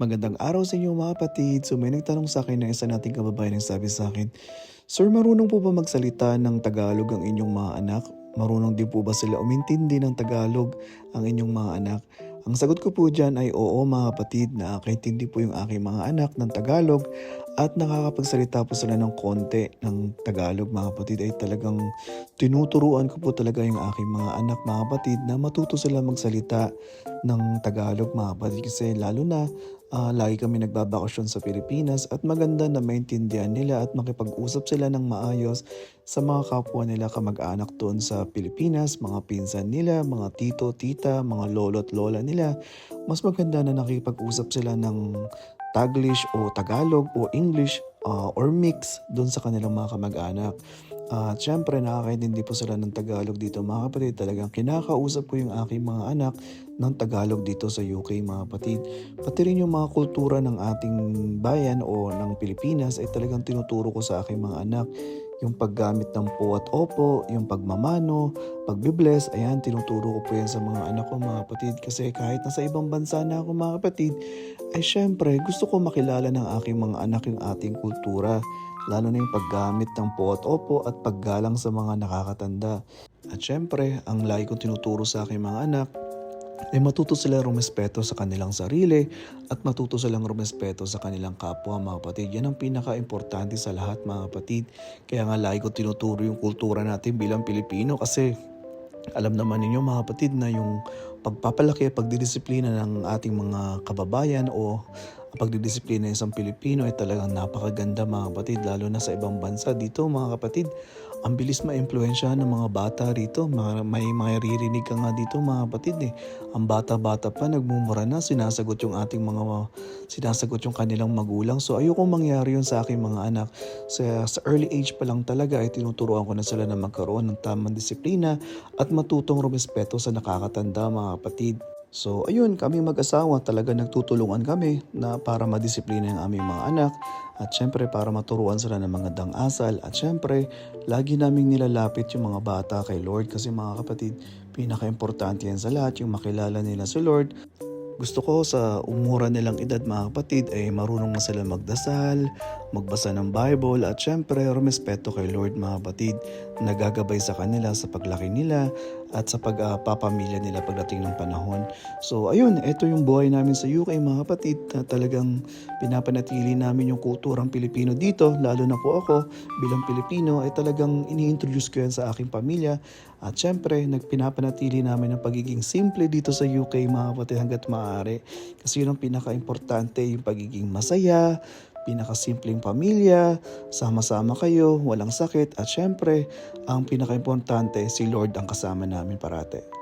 Magandang araw sa inyo mga kapatid. So may nagtanong sa akin na isa nating kababayan ang sabi sa akin, Sir, marunong po ba magsalita ng Tagalog ang inyong mga anak? Marunong din po ba sila umintindi ng Tagalog ang inyong mga anak? Ang sagot ko po dyan ay oo mga kapatid, nakakaintindi po yung aking mga anak ng Tagalog at nakakapagsalita po sila ng konti ng Tagalog mga kapatid ay talagang tinuturuan ko po talaga yung aking mga anak mga kapatid na matuto sila magsalita ng Tagalog mga kapatid kasi lalo na ah, lagi kami nagbabakasyon sa Pilipinas at maganda na maintindihan nila at makipag-usap sila ng maayos sa mga kapwa nila kamag-anak doon sa Pilipinas, mga pinsan nila, mga tito, tita, mga lolo at lola nila. Mas maganda na nakipag-usap sila ng Taglish o Tagalog o English ah, or mix doon sa kanilang mga kamag-anak. At syempre nakakaintindi po sila ng Tagalog dito mga kapatid. Talagang kinakausap ko yung aking mga anak ng Tagalog dito sa UK mga kapatid. Pati rin yung mga kultura ng ating bayan o ng Pilipinas ay talagang tinuturo ko sa aking mga anak. Yung paggamit ng po at opo, yung pagmamano, pagbibless, ayan, tinuturo ko po yan sa mga anak ko mga kapatid. Kasi kahit nasa ibang bansa na ako mga kapatid, ay syempre gusto ko makilala ng aking mga anak yung ating kultura. Lalo na yung paggamit ng po at opo at paggalang sa mga nakakatanda. At syempre, ang lagi kong tinuturo sa aking mga anak ay matuto sila rumespeto sa kanilang sarili at matuto silang rumespeto sa kanilang kapwa mga kapatid. Yan ang pinaka-importante sa lahat mga kapatid. Kaya nga lagi ko tinuturo yung kultura natin bilang Pilipino kasi alam naman ninyo mga kapatid na yung pagpapalaki at pagdidisiplina ng ating mga kababayan o pagdidisiplina ng isang Pilipino ay talagang napakaganda mga kapatid lalo na sa ibang bansa. Dito mga kapatid ang bilis ma-impluensyahan ng mga bata rito. May maririnig ka nga dito mga kapatid eh. Ang bata-bata pa nagmumura na sinasagot yung ating mga sinasagot yung kanilang magulang. So ayoko mangyari yun sa aking mga anak. Sa, sa early age pa lang talaga ay tinuturuan ko na sila na magkaroon ng tamang disiplina at matutong rumespeto sa nakakatanda mga kapatid. So ayun, kami mag-asawa talaga nagtutulungan kami na para madisiplina ang aming mga anak at syempre para maturuan sila ng mga dang-asal at syempre lagi naming nilalapit yung mga bata kay Lord kasi mga kapatid, pinaka-importante yan sa lahat yung makilala nila si Lord gusto ko sa umura nilang edad mga kapatid ay marunong na sila magdasal, magbasa ng Bible at syempre rumespeto kay Lord mga kapatid na gagabay sa kanila sa paglaki nila at sa pagpapamilya nila pagdating ng panahon. So ayun, ito yung buhay namin sa UK mga kapatid na talagang pinapanatili namin yung kulturang Pilipino dito lalo na po ako bilang Pilipino ay talagang ini-introduce ko yan sa aking pamilya at syempre, nagpinapanatili namin ang pagiging simple dito sa UK mga kapatid hanggat maaari. Kasi yun ang pinaka-importante, yung pagiging masaya, pinakasimpleng pamilya, sama-sama kayo, walang sakit, at syempre, ang pinaka-importante, si Lord ang kasama namin parate.